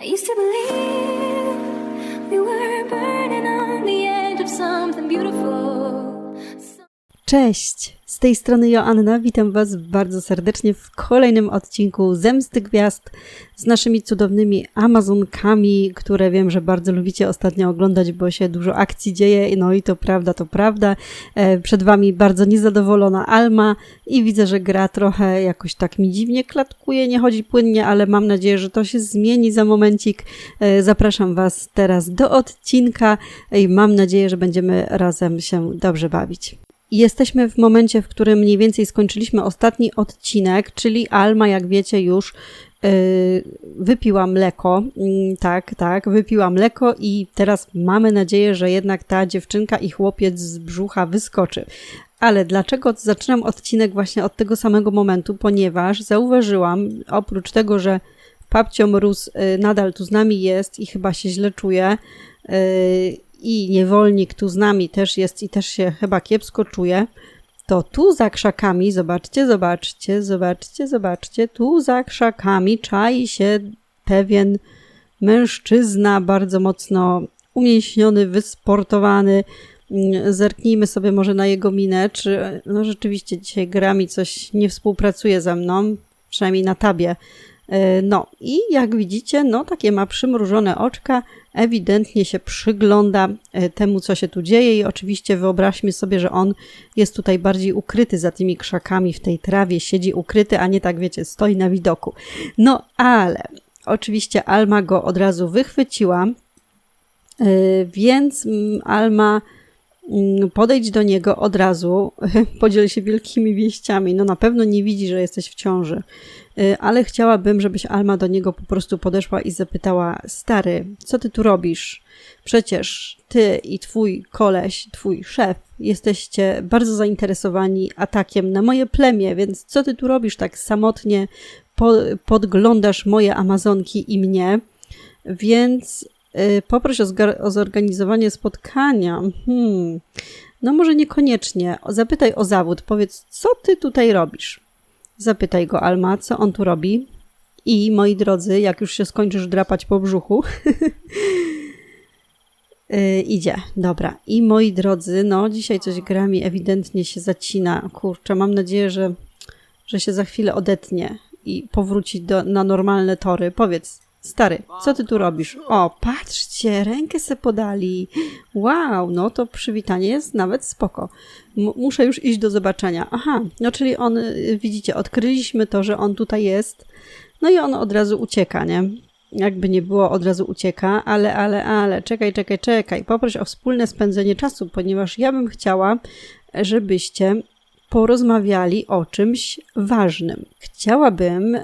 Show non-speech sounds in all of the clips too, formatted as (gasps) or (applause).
I used to believe Cześć! Z tej strony Joanna, witam Was bardzo serdecznie w kolejnym odcinku Zemsty Gwiazd z naszymi cudownymi Amazonkami, które wiem, że bardzo lubicie ostatnio oglądać, bo się dużo akcji dzieje. No i to prawda, to prawda. E, Przed Wami bardzo niezadowolona Alma i widzę, że gra trochę jakoś tak mi dziwnie klatkuje, nie chodzi płynnie, ale mam nadzieję, że to się zmieni za momencik. E, Zapraszam Was teraz do odcinka i mam nadzieję, że będziemy razem się dobrze bawić. Jesteśmy w momencie, w którym mniej więcej skończyliśmy ostatni odcinek, czyli Alma, jak wiecie, już yy, wypiła mleko. Mm, tak, tak, wypiła mleko i teraz mamy nadzieję, że jednak ta dziewczynka i chłopiec z brzucha wyskoczy. Ale dlaczego zaczynam odcinek właśnie od tego samego momentu? Ponieważ zauważyłam, oprócz tego, że Papcio Mróz y, nadal tu z nami jest i chyba się źle czuje, y, i niewolnik tu z nami też jest i też się chyba kiepsko czuje, to tu za krzakami, zobaczcie, zobaczcie, zobaczcie, zobaczcie, tu za krzakami czai się pewien mężczyzna, bardzo mocno umięśniony, wysportowany. Mm, Zerknijmy sobie może na jego minę, czy no rzeczywiście dzisiaj gra mi coś nie współpracuje ze mną, przynajmniej na tabie. E, No i jak widzicie, no takie ma przymrużone oczka, ewidentnie się przygląda e, temu, co się tu dzieje i oczywiście wyobraźmy sobie, że on jest tutaj bardziej ukryty za tymi krzakami w tej trawie, siedzi ukryty, a nie tak wiecie, stoi na widoku. No ale oczywiście Alma go od razu wychwyciła, e, więc mm, Alma mm, podejdź do niego od razu, (laughs) podziel się wielkimi wieściami. No na pewno nie widzi, że jesteś w ciąży, ale chciałabym, żebyś Alma do niego po prostu podeszła i zapytała: Stary, co ty tu robisz? Przecież ty i twój koleś, twój szef, jesteście bardzo zainteresowani atakiem na moje plemię, więc co ty tu robisz tak samotnie? Po, podglądasz moje Amazonki i mnie, więc y, poproś o, o zorganizowanie spotkania. Hmm. No może niekoniecznie. Zapytaj o zawód. Powiedz, co ty tutaj robisz? Zapytaj go, Alma, co on tu robi. I moi drodzy, jak już się skończysz drapać po brzuchu, yy, (laughs) idzie. Dobra. I moi drodzy, no dzisiaj coś gra mi ewidentnie się zacina. Kurczę, mam nadzieję, że, że się za chwilę odetnie i powróci do, na normalne tory. Powiedz, stary, co ty tu robisz? O, patrzcie, rękę se podali. Wow, no to przywitanie jest nawet spoko. M- muszę już iść do zobaczenia. Aha, no czyli on, y, widzicie, odkryliśmy to, że on tutaj jest. No i on od razu ucieka, nie? Jakby nie było, od razu ucieka, ale, ale, ale, czekaj, czekaj, czekaj. Poproś o wspólne spędzenie czasu, ponieważ ja bym chciała, żebyście porozmawiali o czymś ważnym. Chciałabym,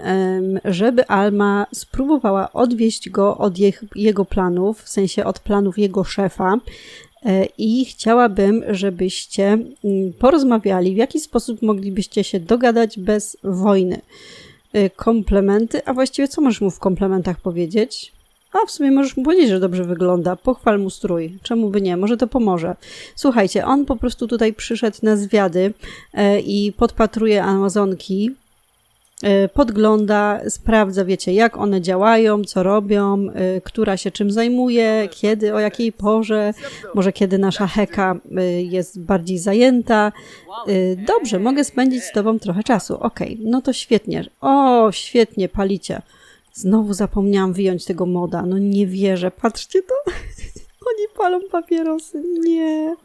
żeby Alma spróbowała odwieść go od jego planów, w sensie od planów jego szefa. E, I chciałabym, żebyście mm, porozmawiali, w jaki sposób moglibyście się dogadać bez wojny. E, Komplementy, a właściwie co możesz mu w komplementach powiedzieć? A w sumie możesz mu powiedzieć, że dobrze wygląda. Pochwal mu strój. Czemu by nie? Może to pomoże. Słuchajcie, on po prostu tutaj przyszedł na zwiady e, i podpatruje Amazonki. e, Podgląda, sprawdza, wiecie, jak one działają, co robią, e, która się czym zajmuje, kiedy, o jakiej porze, może kiedy nasza heka jest bardziej zajęta. Dobrze, mogę spędzić z tobą trochę czasu. Okej, no to świetnie. O, świetnie, palicie. Znowu zapomniałam wyjąć tego moda. No nie wierzę. Patrzcie to. (laughs) Oni palą papierosy. Nie.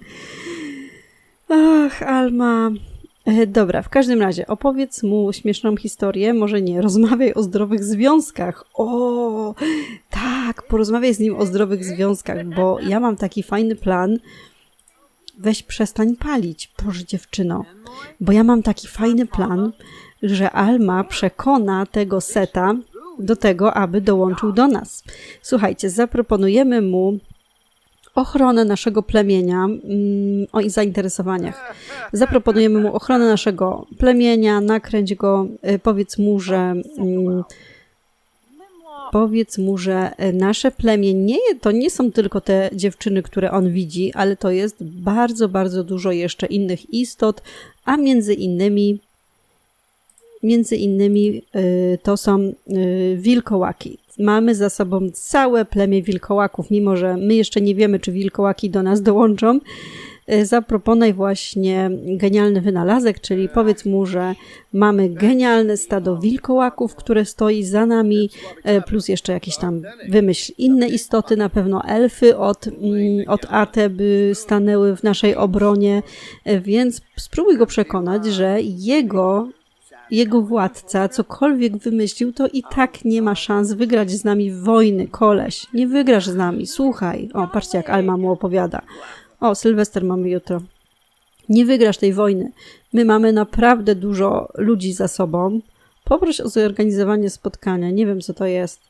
Ach, Alma. E, Dobra, w każdym razie opowiedz mu śmieszną historię, może nie, rozmawiaj o zdrowych związkach. O, tak, porozmawiaj z nim o zdrowych związkach, bo ja mam taki fajny plan. Weź przestań palić, proszę dziewczyno, bo ja mam taki fajny plan, że Alma przekona tego seta do tego, aby dołączył do nas. Słuchajcie, zaproponujemy mu ochronę naszego plemienia mm, o zainteresowaniach. Zaproponujemy mu ochronę naszego plemienia, nakręć go, y, powiedz mu, że mm, powiedz mu, że y, nasze plemię nie, to nie są tylko te dziewczyny, które on widzi, ale to jest bardzo, bardzo dużo jeszcze innych istot, a między innymi Między innymi y, to są y, wilkołaki. mamy za sobą całe plemię wilkołaków, mimo że my jeszcze nie wiemy, czy wilkołaki do nas dołączą. E, Zaproponuj właśnie genialny wynalazek, czyli powiedz mu, że mamy genialne stado wilkołaków, które stoi za nami, plus jeszcze jakieś tam wymyśl inne istoty, na pewno elfy od, mm, od Ate by stanęły w naszej obronie, więc spróbuj go przekonać, że jego jego władca cokolwiek wymyślił, to i tak nie ma szans wygrać z nami wojny, koleś. Nie wygrasz z nami, słuchaj. O, patrzcie jak Alma mu opowiada. O, Sylwester mamy jutro. Nie wygrasz tej wojny. My mamy naprawdę dużo ludzi za sobą. Poproś o zorganizowanie spotkania. Nie wiem, co to jest.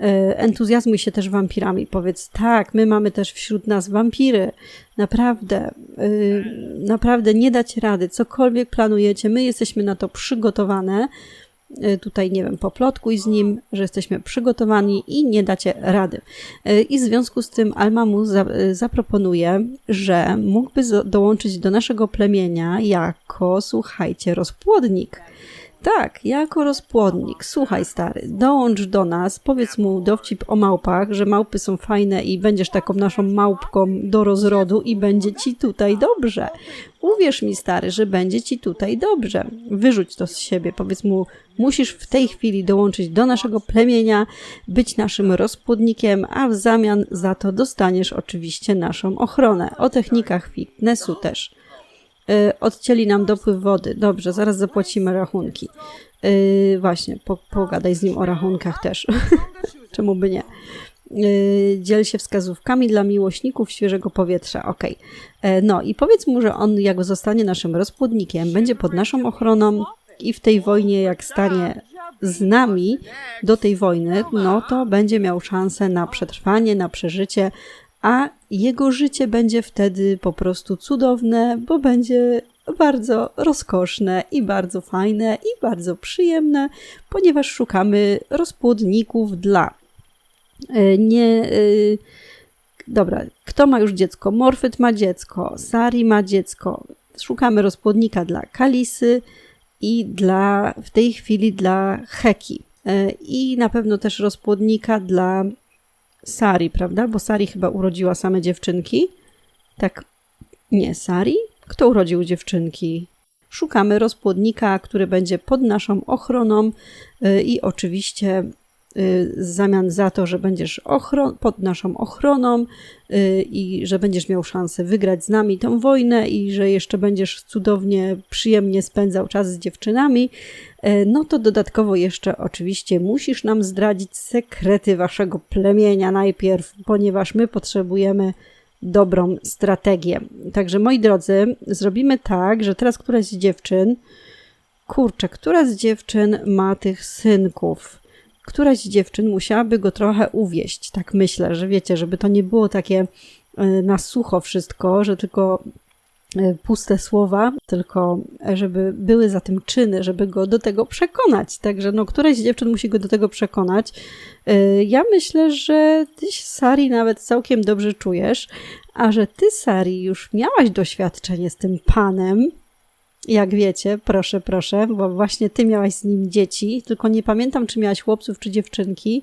E, Entuzjazmuj się też wampirami. Powiedz, tak, my mamy też wśród nas wampiry. Naprawdę, y, naprawdę nie dać rady. Cokolwiek planujecie, my jesteśmy na to przygotowane. Y, Tutaj, nie wiem, poplotkuj z nim, że jesteśmy przygotowani i nie dacie rady. I w związku z tym Alma mu za, zaproponuje, że mógłby dołączyć do naszego plemienia jako, słuchajcie, rozpłodnik. Tak, jako rozpłodnik. Słuchaj, stary, dołącz do nas, powiedz mu dowcip o małpach, że małpy są fajne i będziesz taką naszą małpką do rozrodu i będzie ci tutaj dobrze. Uwierz mi, stary, że będzie ci tutaj dobrze. Wyrzuć to z siebie, powiedz mu, musisz w tej chwili dołączyć do naszego plemienia, być naszym rozpłodnikiem, a w zamian za to dostaniesz oczywiście naszą ochronę. O technikach fitnessu też. Y, odcięli nam dopływ wody. Dobrze, zaraz zapłacimy rachunki. Y, właśnie, po, pogadaj z nim o rachunkach też. (laughs) Czemu by nie? Y, dziel się wskazówkami dla miłośników świeżego powietrza. Okej. E, No i powiedz mu, że on jak zostanie naszym rozpłodnikiem, będzie pod naszą ochroną i w tej wojnie jak stanie z nami do tej wojny, no to będzie miał szansę na przetrwanie, na przeżycie, a jego życie będzie wtedy po prostu cudowne, bo będzie bardzo rozkoszne i bardzo fajne i bardzo przyjemne, ponieważ szukamy rozpłodników dla e, nie. e, Dobra, kto ma już dziecko? Morfyt ma dziecko, Sari ma dziecko. Szukamy rozpłodnika dla Kalisy i dla w tej chwili dla Heki. E, I na pewno też rozpłodnika dla Sari, prawda? Bo Sari chyba urodziła same dziewczynki. Tak, nie, Sari? Kto urodził dziewczynki? Szukamy rozpłodnika, który będzie pod naszą ochroną y, i oczywiście w zamian za to, że będziesz ochron- pod naszą ochroną y, i że będziesz miał szansę wygrać z nami tę wojnę i że jeszcze będziesz cudownie, przyjemnie spędzał czas z dziewczynami, e, no to dodatkowo jeszcze oczywiście musisz nam zdradzić sekrety waszego plemienia najpierw, ponieważ my potrzebujemy dobrą strategię. Także moi drodzy, zrobimy tak, że teraz któraś z dziewczyn, kurczę, która z dziewczyn ma tych synków? Któraś z dziewczyn musiałaby go trochę uwieść, tak myślę, że wiecie, żeby to nie było takie e, na sucho wszystko, że tylko e, puste słowa, tylko e, żeby były za tym czyny, żeby go do tego przekonać. Także no, któraś z dziewczyn musi go do tego przekonać. Ja myślę, że ty, Sari, nawet całkiem dobrze czujesz, a że ty, Sari, już miałaś doświadczenie z tym panem, jak wiecie, proszę, proszę, bo właśnie ty miałaś z nim dzieci, tylko nie pamiętam, czy miałaś chłopców, czy dziewczynki,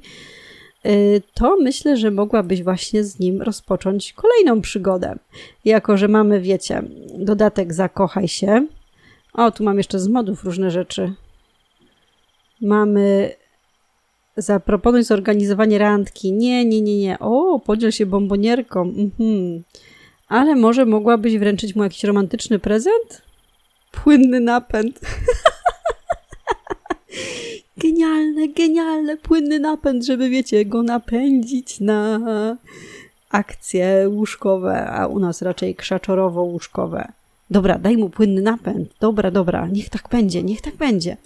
y, to myślę, że mogłabyś właśnie z nim rozpocząć kolejną przygodę. Jako, że mamy, wiecie, dodatek Zakochaj się. O, tu mam jeszcze z modów różne rzeczy. Mamy Zaproponuj zorganizowanie randki. Nie, nie, nie, nie. O, podziel się bombonierką. Mhm. Ale może mogłabyś wręczyć mu jakiś romantyczny prezent? Płynny napęd. (laughs) genialne, genialne, płynny napęd, żeby, wiecie, go napędzić na akcje łóżkowe, a u nas raczej krzaczorowo-łóżkowe. Dobra, daj mu płynny napęd. Dobra, dobra, niech tak będzie, niech tak będzie.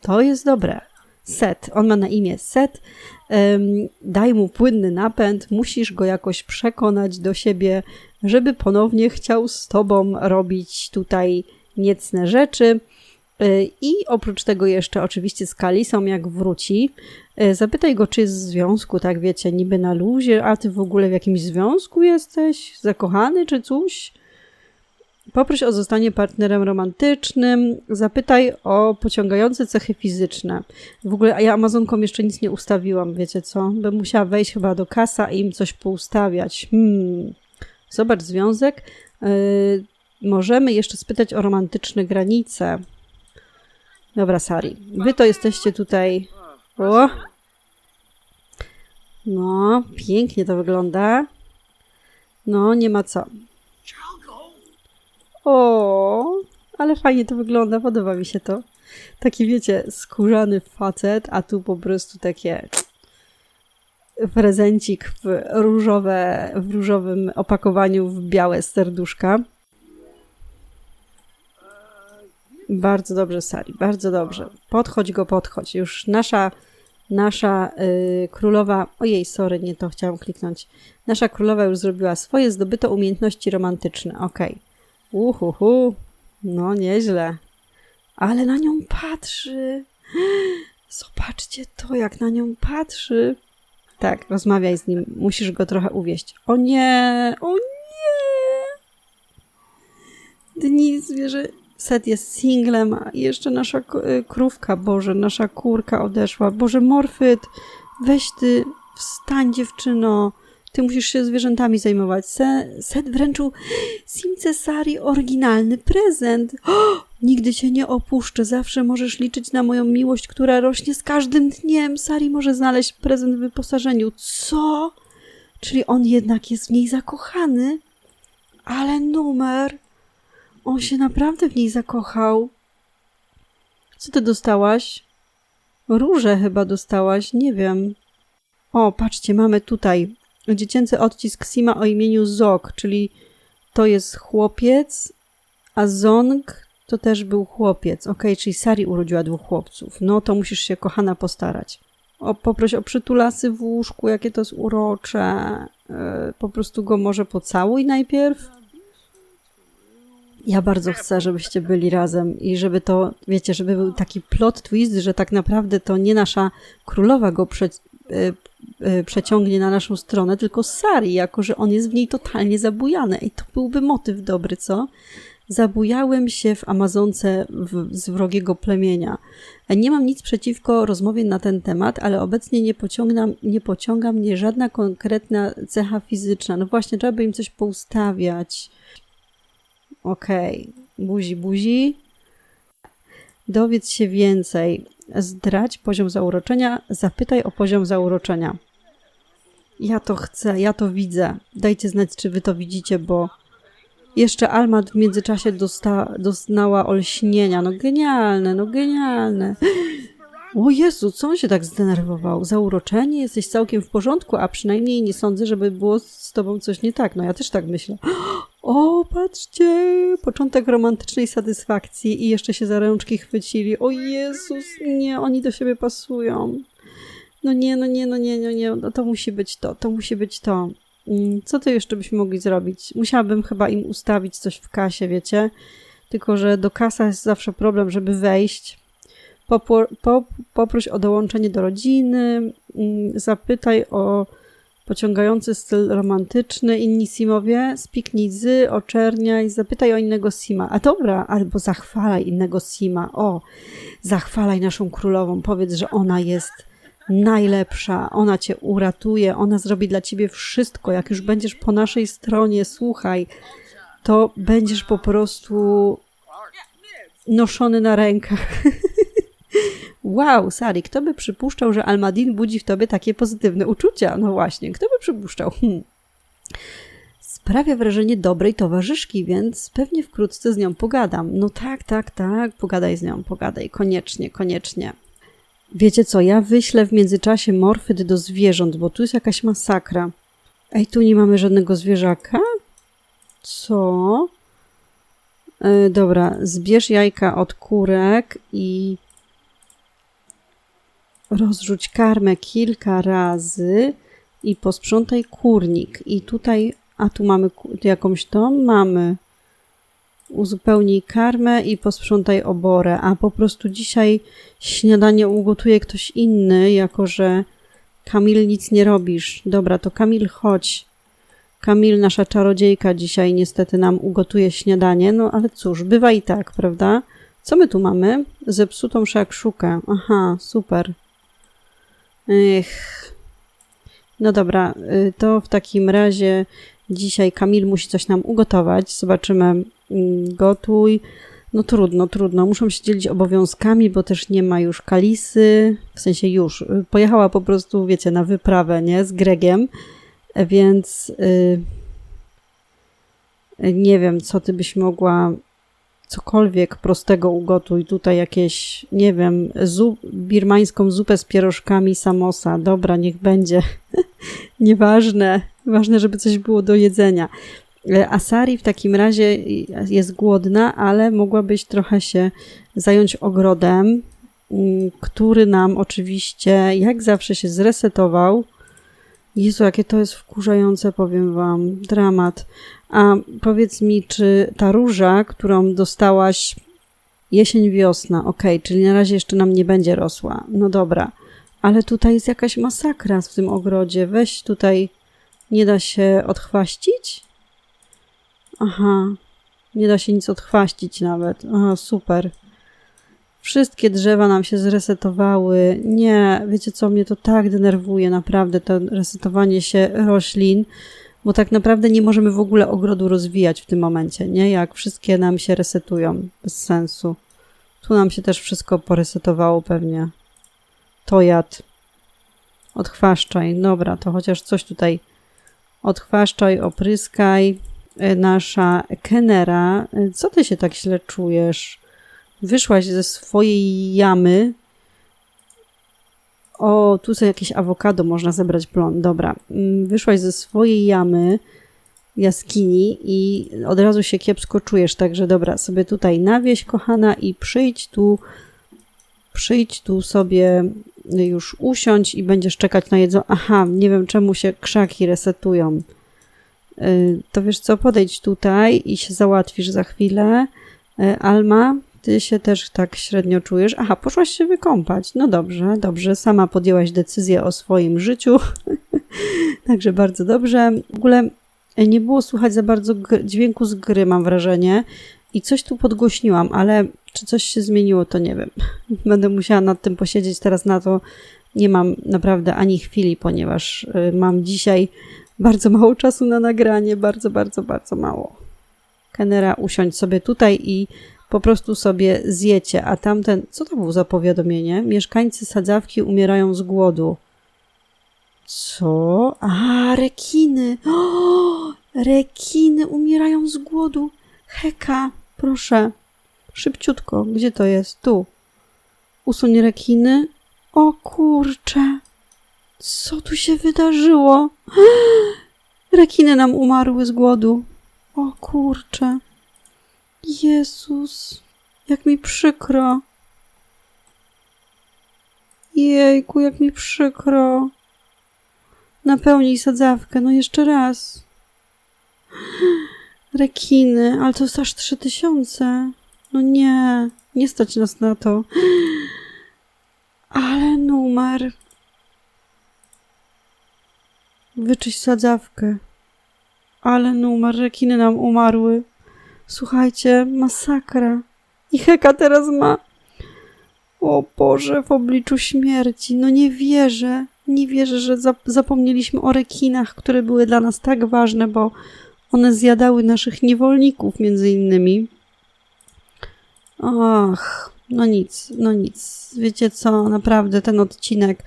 To jest dobre. Set, on ma na imię Set. Em, daj mu płynny napęd, musisz go jakoś przekonać do siebie, żeby ponownie chciał z tobą robić tutaj niecne rzeczy. Y, I oprócz tego jeszcze oczywiście z Kalisą, jak wróci, y, zapytaj go, czy jest w związku, tak wiecie, niby na luzie, a ty w ogóle w jakimś związku jesteś? Zakochany czy coś? Poproś o zostanie partnerem romantycznym, zapytaj o pociągające cechy fizyczne. W ogóle ja Amazonkom jeszcze nic nie ustawiłam, wiecie co? Bym musiała wejść chyba do kasa i im coś poustawiać. Hmm. Zobacz związek. Możemy jeszcze spytać o romantyczne granice. Dobra, Sari. Wy to jesteście tutaj. O! No, pięknie to wygląda. No, nie ma co. O, ale fajnie to wygląda, podoba mi się to. Taki, wiecie, skórzany facet, a tu po prostu takie prezencik w, różowe, w różowym opakowaniu w białe serduszka. Bardzo dobrze, Sari, bardzo dobrze. Podchodź go, podchodź. Już nasza, nasza y, królowa. Ojej, sorry, nie to chciałam kliknąć. Nasza królowa już zrobiła swoje, zdobyto umiejętności romantyczne. Okej. Uhuhu. No, nieźle. Ale na nią patrzy. Zobaczcie to, jak na nią patrzy. Tak, rozmawiaj z nim. Musisz go trochę uwieść. O nie! O nie! Dni zwierzę. Set jest singlem, a jeszcze nasza y, krówka, Boże, nasza kurka odeszła. Boże, Morfyt, weź ty, wstań dziewczyno. Ty musisz się zwierzętami zajmować. Se, set wręczył Simce Sari oryginalny prezent. O, nigdy cię nie opuszczę. Zawsze możesz liczyć na moją miłość, która rośnie z każdym dniem. Sari może znaleźć prezent w wyposażeniu. Co? Czyli on jednak jest w niej zakochany? Ale numer. On się naprawdę w niej zakochał. Co ty dostałaś? Róże chyba dostałaś, nie wiem. O, patrzcie, mamy tutaj dziecięcy odcisk Sima o imieniu Zok, czyli to jest chłopiec, a Zong to też był chłopiec. Okej, czyli Sari urodziła dwóch chłopców. No to musisz się, kochana, postarać. O, poproś o przytulasy w łóżku, jakie to jest urocze. Yy, po prostu go może pocałuj najpierw. Ja bardzo chcę, żebyście byli razem i żeby to, wiecie, żeby był taki plot twist, że tak naprawdę to nie nasza królowa go prze, y, y, przeciągnie na naszą stronę, tylko Sari, jako że on jest w niej totalnie zabujany. I to byłby motyw dobry, co? Zabujałem się w Amazonce w, z wrogiego plemienia. Nie mam nic przeciwko rozmowie na ten temat, ale obecnie nie, pociągam, nie pociąga mnie żadna konkretna cecha fizyczna. No właśnie, trzeba by im coś poustawiać. Okej, buzi, buzi. Dowiedz się więcej. Zdrać poziom zauroczenia, zapytaj o poziom zauroczenia. Ja to chcę, ja to widzę. Dajcie znać, czy wy to widzicie, bo jeszcze Alma w międzyczasie dosta, doznała olśnienia. No genialne, no genialne. O Jezu, co on się tak zdenerwował? Zauroczenie? Jesteś całkiem w porządku, a przynajmniej nie sądzę, żeby było z tobą coś nie tak. No ja też tak myślę. O, patrzcie, początek romantycznej satysfakcji i jeszcze się za rączki chwycili. O Jezus, nie, oni do siebie pasują. No nie, no nie, no nie, no nie, no to musi być to, to musi być to. Mm, Co to jeszcze byśmy mogli zrobić? Musiałabym chyba im ustawić coś w kasie, wiecie? Tylko, że do kasa jest zawsze problem, żeby wejść. Popło, po, poproś o dołączenie do rodziny, mm, zapytaj o pociągający styl romantyczny, inni simowie, spiknij zy, oczerniaj, zapytaj o innego sima. A dobra, albo zachwalaj innego sima. O, zachwalaj naszą królową, powiedz, że ona jest najlepsza, ona cię uratuje, ona zrobi dla ciebie wszystko. Jak już będziesz po naszej stronie, słuchaj, to będziesz po prostu noszony na rękach. (laughs) Wow, Sari, kto by przypuszczał, że Almadin budzi w tobie takie pozytywne uczucia? No właśnie, kto by przypuszczał? Hmm. Sprawia wrażenie dobrej towarzyszki, więc pewnie wkrótce z nią pogadam. No tak, tak, tak, pogadaj z nią, pogadaj, koniecznie, koniecznie. Wiecie co, ja wyślę w międzyczasie morfyt do zwierząt, bo tu jest jakaś masakra. Ej, tu nie mamy żadnego zwierzaka? Co? E, dobra, zbierz jajka od kurek i rozrzuć karmę kilka razy i posprzątaj kurnik. I tutaj, a tu mamy jakąś tą? Mamy. Uzupełnij karmę i posprzątaj oborę, a po prostu dzisiaj śniadanie ugotuje ktoś inny, jako że Kamil nic nie robisz. Dobra, to Kamil chodź. Kamil, nasza czarodziejka, dzisiaj niestety nam ugotuje śniadanie, no ale cóż, bywa i tak, prawda? Co my tu mamy? Zepsutą szakszukę. Aha, super. Ech. No dobra, y, to w takim razie dzisiaj Kamil musi coś nam ugotować. Zobaczymy. Mm, Gotuj. No trudno, trudno. Muszą się dzielić obowiązkami, bo też nie ma już Kalisy. W sensie już. y, Pojechała po prostu, wiecie, na wyprawę, nie? Z Gregiem. Więc y, y, nie wiem, co ty byś mogła cokolwiek prostego ugotuj. Tutaj jakieś, nie wiem, zup, birmańską zupę z pierożkami samosa. Dobra, niech będzie. (laughs) Nieważne. Ważne, żeby coś było do jedzenia. E, Asari w takim razie jest głodna, ale mogłabyś trochę się zająć ogrodem, mm, który nam oczywiście, jak zawsze, się zresetował. Jezu, jakie to jest wkurzające, powiem wam. Dramat. A powiedz mi, czy ta róża, którą dostałaś jesień, wiosna, okej, czyli na razie jeszcze nam nie będzie rosła. No dobra, ale tutaj jest jakaś masakra w tym ogrodzie. Weź tutaj, nie da się odchwaścić? Aha, nie da się nic odchwaścić nawet. Aha, super. Wszystkie drzewa nam się zresetowały. Nie, wiecie co, mnie to tak denerwuje, naprawdę, to resetowanie się roślin, bo tak naprawdę nie możemy w ogóle ogrodu rozwijać w tym momencie, nie? Jak wszystkie nam się resetują, bez sensu. Tu nam się też wszystko poresetowało pewnie. Tojad. Odchwaszczaj. Dobra, to chociaż coś tutaj odchwaszczaj, opryskaj. E, Nasza Kenera, e, co ty się tak źle czujesz? Wyszłaś ze swojej jamy. O, tu sobie jakieś awokado można zebrać plon. Dobra. Mm, Wyszłaś ze swojej jamy, jaskini i od razu się kiepsko czujesz. Także dobra, sobie tutaj nawieź, kochana, i przyjdź tu, przyjdź tu sobie już usiądź i będziesz czekać na jedzenie. Aha, nie wiem czemu się krzaki resetują. Y, To wiesz co, podejdź tutaj i się załatwisz za chwilę. Y, Alma, ty się też tak średnio czujesz. Aha, poszłaś się wykąpać. No dobrze, dobrze. Sama podjęłaś decyzję o swoim życiu. (laughs) Także bardzo dobrze. W ogóle y, nie było słychać za bardzo dźwięku z gry, mam wrażenie. I coś tu podgłośniłam, ale czy coś się zmieniło, to nie wiem. (laughs) Będę musiała nad tym posiedzieć. Teraz na to nie mam naprawdę ani chwili, ponieważ y, mam dzisiaj bardzo mało czasu na nagranie. Bardzo, bardzo, bardzo mało. Kenera, usiądź sobie tutaj i po prostu sobie zjecie. A tamten, co to było za powiadomienie? Mieszkańcy sadzawki umierają z głodu. Co? A, rekiny! O, rekiny umierają z głodu. Heka, proszę. Szybciutko. Gdzie to jest? Tu. Usuń rekiny. O kurcze. Co tu się wydarzyło? (gasps) Rekiny nam umarły z głodu. O kurcze. Jezus. Jak mi przykro. Jejku, jak mi przykro. Napełnij sadzawkę. No jeszcze raz. Rekiny, ale to jest aż trzy tysiące. No nie, nie stać nas na to. Ale numer. Wyczyść sadzawkę. Ale numer, rekiny nam umarły. Słuchajcie, masakra. I Heka teraz ma. O Boże, w obliczu śmierci. No nie wierzę. Nie wierzę, że zap- zapomnieliśmy o rekinach, które były dla nas tak ważne, bo one zjadały naszych niewolników, między innymi. Ach, no nic, no nic. Wiecie co, naprawdę ten odcinek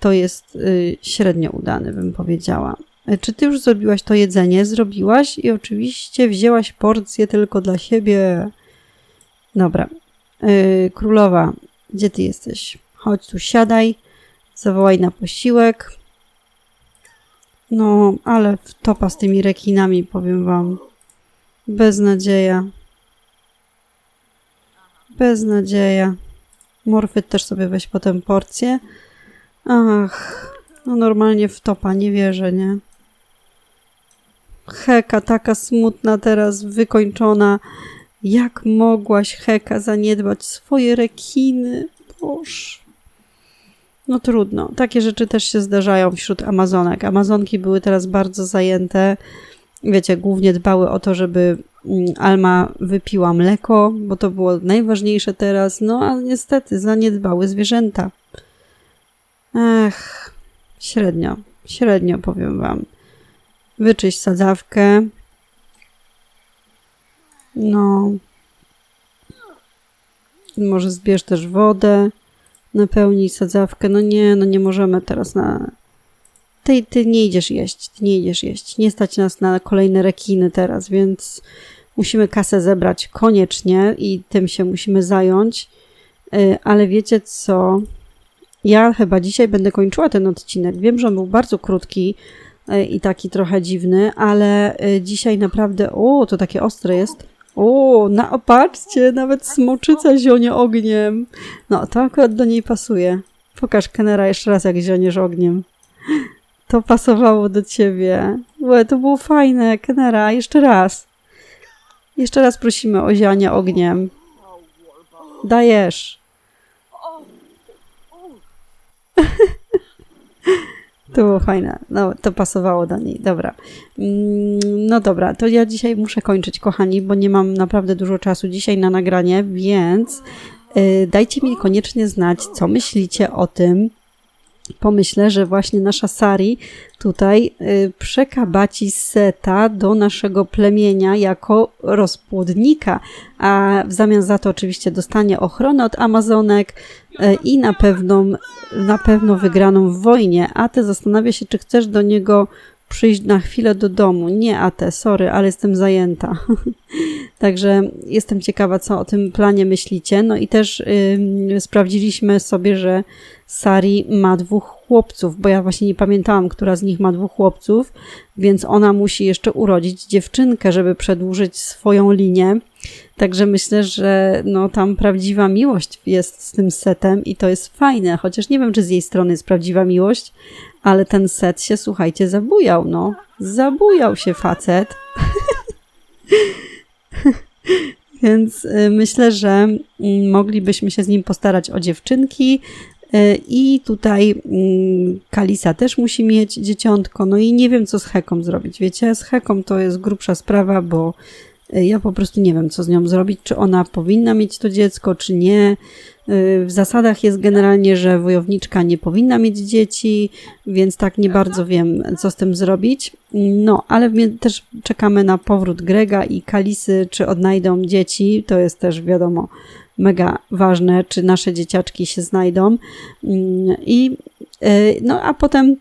to jest y, średnio udany, bym powiedziała. Czy ty już zrobiłaś to jedzenie? Zrobiłaś i oczywiście wzięłaś porcję tylko dla siebie. Dobra. Y, królowa, gdzie ty jesteś? Chodź tu, siadaj. Zawołaj na posiłek. No, ale wtopa z tymi rekinami, powiem wam. Beznadzieja. Beznadzieja. Morfyt też sobie weź potem porcję. Ach, no normalnie wtopa, nie wierzę, nie? Heka taka smutna teraz, wykończona. Jak mogłaś, Heka, zaniedbać swoje rekiny? Boż. No trudno. Takie rzeczy też się zdarzają wśród Amazonek. Amazonki były teraz bardzo zajęte. Wiecie, głównie dbały o to, żeby mm, Alma wypiła mleko, bo to było najważniejsze teraz. No a niestety zaniedbały zwierzęta. Ech, średnio, średnio powiem wam. Wyczyść sadzawkę. No. Może zbierz też wodę. Napełnij sadzawkę. No nie, no nie możemy teraz na... Ty, ty nie idziesz jeść, ty nie idziesz jeść. Nie stać nas na kolejne rekiny teraz, więc musimy kasę zebrać koniecznie i tym się musimy zająć. Y, Ale wiecie co? Ja chyba dzisiaj będę kończyła ten odcinek. Wiem, że on był bardzo krótki i taki trochę dziwny, ale y, dzisiaj naprawdę. O, to takie ostre jest. O, na, patrzcie, nawet smoczyca zionie ogniem. No, to akurat do niej pasuje. Pokaż Kenera jeszcze raz, jak zioniesz ogniem. To pasowało do ciebie. Łe, to było fajne. Kenera, jeszcze raz. Jeszcze raz prosimy o zianie ogniem. Dajesz. (laughs) To było fajne. No, to pasowało do niej. Dobra. Mm, No dobra, to ja dzisiaj muszę kończyć, kochani, bo nie mam naprawdę dużo czasu dzisiaj na nagranie, więc y, dajcie mi koniecznie znać, co myślicie o tym. Pomyślę, że właśnie nasza Sari tutaj y, przekabaci seta do naszego plemienia jako rozpłodnika, a w zamian za to oczywiście dostanie ochronę od Amazonek y, i na pewno, na pewno wygraną w wojnie. A ty zastanawia się, czy chcesz do niego przyjść na chwilę do domu. Nie, Ate, sorry, ale jestem zajęta. (laughs) Także jestem ciekawa, co o tym planie myślicie. No i też ym, sprawdziliśmy sobie, że Sari ma dwóch chłopców, bo ja właśnie nie pamiętałam, która z nich ma dwóch chłopców, więc ona musi jeszcze urodzić dziewczynkę, żeby przedłużyć swoją linię. Także myślę, że no, tam prawdziwa miłość jest z tym setem i to jest fajne, chociaż nie wiem, czy z jej strony jest prawdziwa miłość, ale ten set się, słuchajcie, zabujał, no. Zabujał się facet. (laughs) Więc y, myślę, że mm, moglibyśmy się z nim postarać o dziewczynki. Y, I tutaj mm, Kalisa też musi mieć dzieciątko. No i nie wiem, co z Heką zrobić. Wiecie, z Heką to jest grubsza sprawa, bo ja po prostu nie wiem, co z nią zrobić. Czy ona powinna mieć to dziecko, czy nie. Y, W zasadach jest generalnie, że wojowniczka nie powinna mieć dzieci, więc tak nie bardzo wiem, co z tym zrobić. No, ale też czekamy na powrót Grega i Kalisy, czy odnajdą dzieci. To jest też wiadomo mega ważne, czy nasze dzieciaczki się znajdą. Mm, I y, no, a potem y,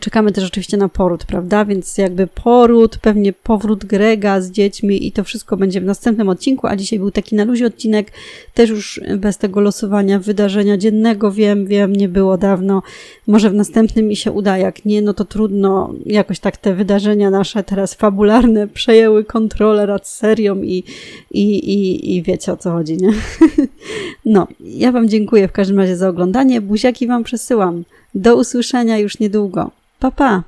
czekamy też oczywiście na poród, prawda? Więc jakby poród, pewnie powrót Grega z dziećmi i to wszystko będzie w następnym odcinku, a dzisiaj był taki na luzie odcinek, też już bez tego losowania wydarzenia dziennego, wiem, wiem, nie było dawno. Może w następnym mi się uda, jak nie, no to trudno. Jakoś tak te wydarzenia nasze teraz fabularne przejęły kontrolę nad serią i, i, i, i wiecie o co chodzi, nie? (laughs) No, ja Wam dziękuję w każdym razie za oglądanie. Buziaki Wam przesyłam. Do usłyszenia już niedługo. Pa, pa!